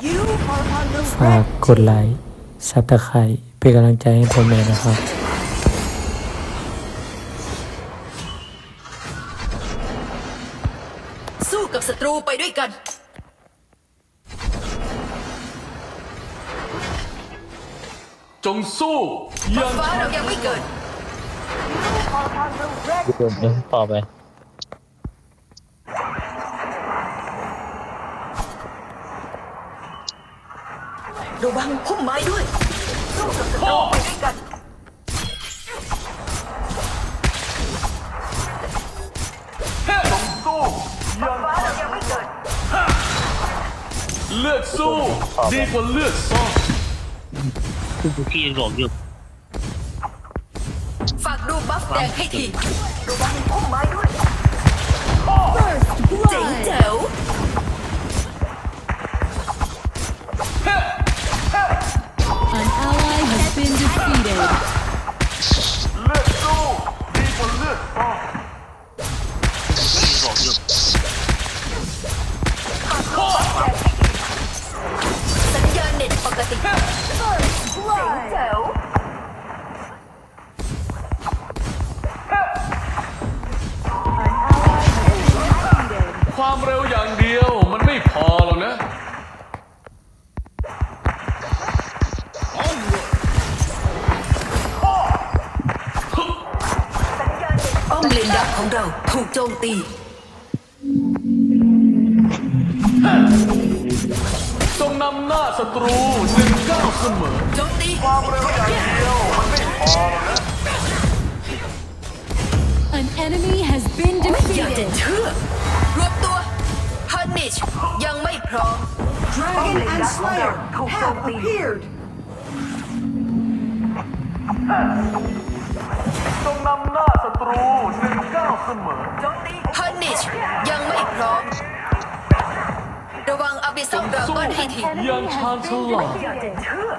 ฝาก red กดไลค์ซับตะไคร้เป็นกำลังใจให้ผมเลยนะครับ สู้กับศัตรูไปด้วยกันจงสู้ยังฟ้าเรายังไม่เกิด are on the red เดินเดินต่อไป ระวังพุ่มไม้ด้วยสู้กับศัตรูไปด้วยกัน จงสู้ยังฟ้าเรายังไม่เกิด เลือดสู้ ดีกว่าเลือดซ่อนคือบุกี้ยังหลงอยู่ฝากดูบัฟแดงให้ทีระวังพุ่มไม้ด้วยเจ๋งแจ๋ว enemy has been อยากจะ defeated. เชื่อรวบตัวพันนิชยังไม่พร้อม Dragon and Slayer have appeared. จงนำหน้าศัตรูหนึ่งก้าวเสมอพันนิชยังไม่พร้อม ระวังอาบิสองดราสู้ก้อนให้ทียังชาญฉลาด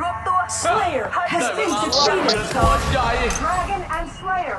รวบตัว Slayer has ได้เว been ลาล่าเรือ defeated. คอนใหญ่ Dragon and Slayer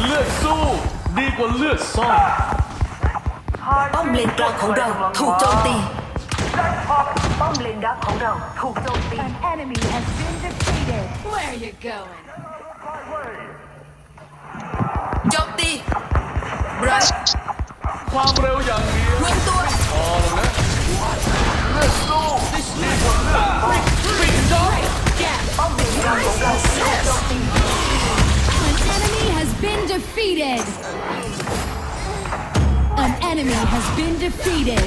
เลือดสู้ดีกว่าเลือดซ่อน ป้อมเลนกลางของเราถูกโจมตี ป้อมเลนดักของเราถูกโจมตี enemy has been defeated. Where are you going? โจมตีไบรท์ ความเร็วอย่างเดียว รวมตัว พอแล้วนะเลือดสู้ดีกว่าเลือด defeated! An enemy has been defeated!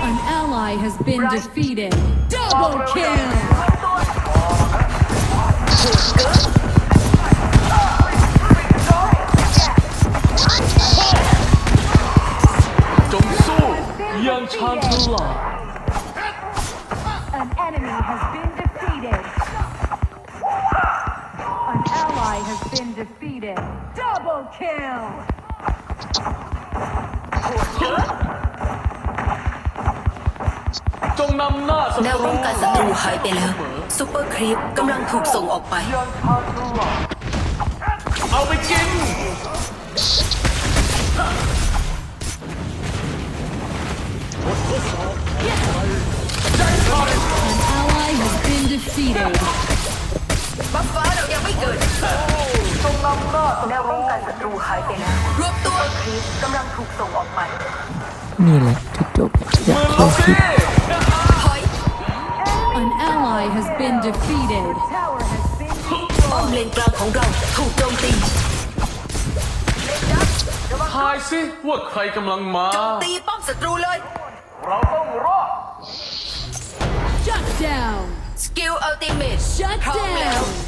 An ally has been right. defeated! Double kill! An enemy has been ally has been defeated. Double kill. จงนำหน้าศัแนวตรูป้องกันศัตรูหายไปแล้วซูเปอร์ครีปกำลังถูกส่งออกไปอยังชาญฉลาดเอาไปกิน An ally has been defeated. บั ฟฟ้าเรายังไม่เกิดแนวป้องกันศัตรูหายไปแล้วรวบตัวครีปกำลังถูกส่งออกไป นี่แหละจุดจบอยากมือเข้าเราคลิสิป ถอย An ally has been defeated. ป้อมเลนกลางของเราถูกโจมตีทายสิว่าใครกำลังมา โจมตีป้อมศัตรูเลย เราต้องรอด Shut down. สกิลอัลติเมท Shut พร้อมแล้ว down.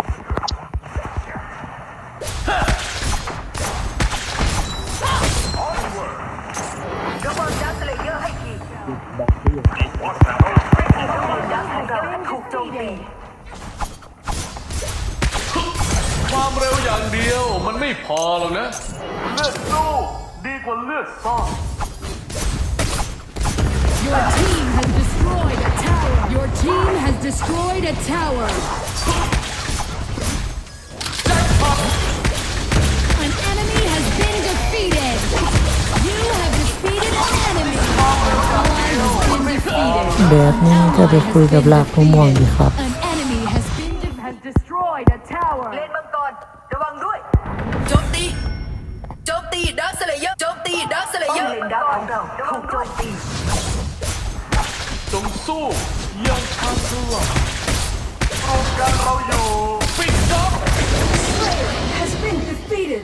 ที บางที่อยู่ไหน ดักของเราถูกโจมตี ความเร็วอย่างเดียวมันไม่พอหรอกนะ เลือดสู้ดีกว่าเลือดซ่อน Your team has destroyed a tower. Your team has destroyed a tower. An enemy has been defeated. You have defeated an enemy. แบบนี้จะไปคุยกับลากมะม่วงดีครับ An enemy has been de- has destroyed a tower. เลนมังกรระวังด้วยโจมตีโจมตีดักสเลเยอร์โจมตีดักสเลป้อเยมอร์เลนดักของเราถูกโจมตีจงสู้อยังชาญฉลาดโครงการเราอยู่ปิดจ็อบ has been defeated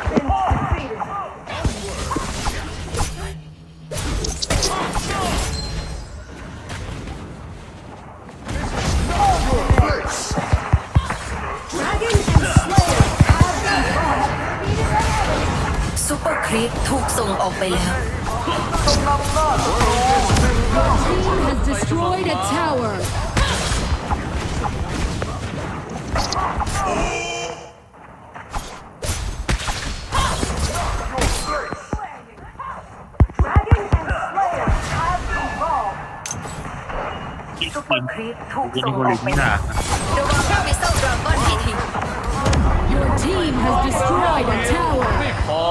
ซูเปอร์ครีปถูกส่งออกไปแล้ว Team has destroyed a tower. Dragon and Slayer have been brought ซูเปอร์ครีปถูก ยิง ส่ง คน อ ลิ อก ง ไป ไม่ห แล้ นาว ระวังพระมิสเซลดราก้อนให้ที Your team has destroyed a tower. ไม่พอ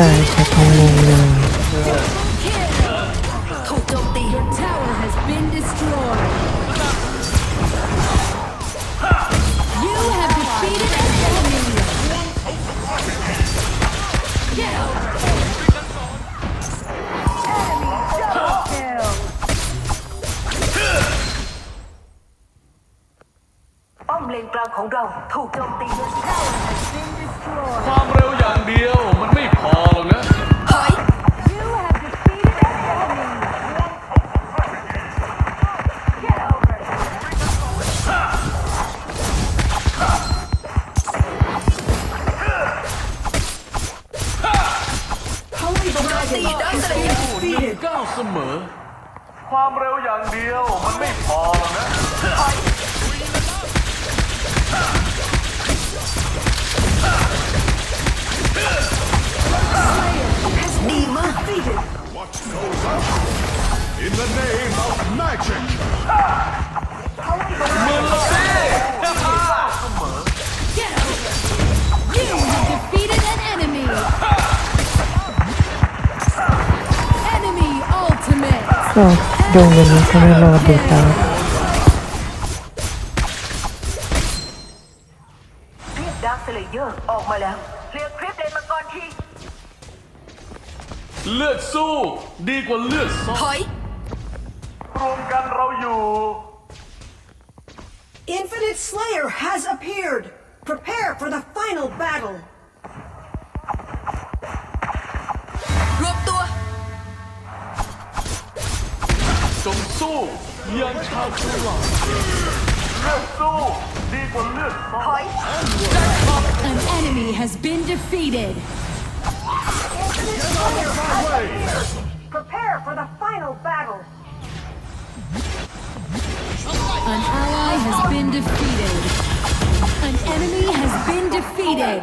ตาใช้ทองแดงเลยป้อมเลนกลางของเราถูกโจมตีความเร็วอย่างเดียว มันไม่พอหรอกนะถอย You have defeated an enemy. Get over Holy โจมตี Dragon ดัก has สเลเยอ been ร์ หนึ่ง defeated เก้าเสมอ ความเร็วอย่างเดียวมันไม่พอหรอกนะดี has been defeated. What goes up in the name of magic? Get! You have oh, defeated an enemy! Enemy ultimate! Don't let me come in. เลือดสู้ดีกว่าเลือดซ่อน ถอย รวมกันเราอยู่ Infinite Slayer has appeared prepare for the final battle รวมตัว จงสู้อย่างชาญฉลาดเลือดสู้ดีกว่าเลือดซ่อน ถอย An enemy has been defeated! Prepare for the final battle! An ally has been defeated. An enemy has been defeated.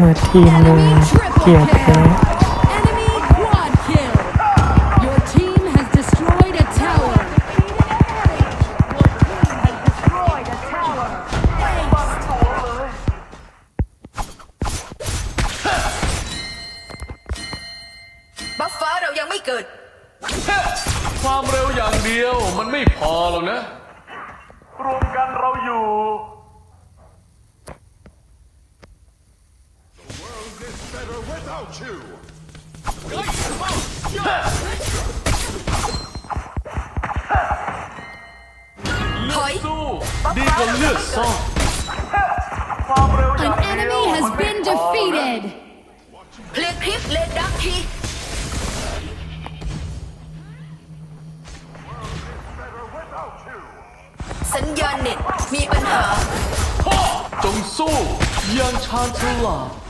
มาทีมหนึ่ง Enemy triple เกียรติแพ้ kill! Enemy quad kill! Your team has destroyed a tower! destroyed a tower บัฟฟ้าเรายังไม่เกิด ความเร็วอย่างเดียวมันไม่พอหรอกนะ รวมกันเราอยู่ better without you. ถอยสู้ดีกว่าเลือดซ่อนความเร็วอย่าง An เดียว enemy has been defeated! เพลงคลิปเลนดักทีสัญญาณเน็ตมีปัญหา จงสู้อย่างชาญฉลาด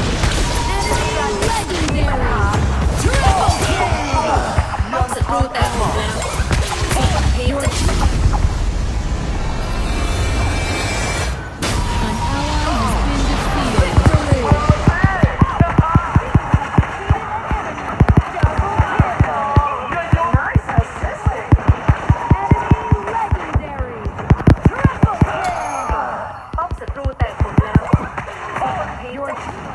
North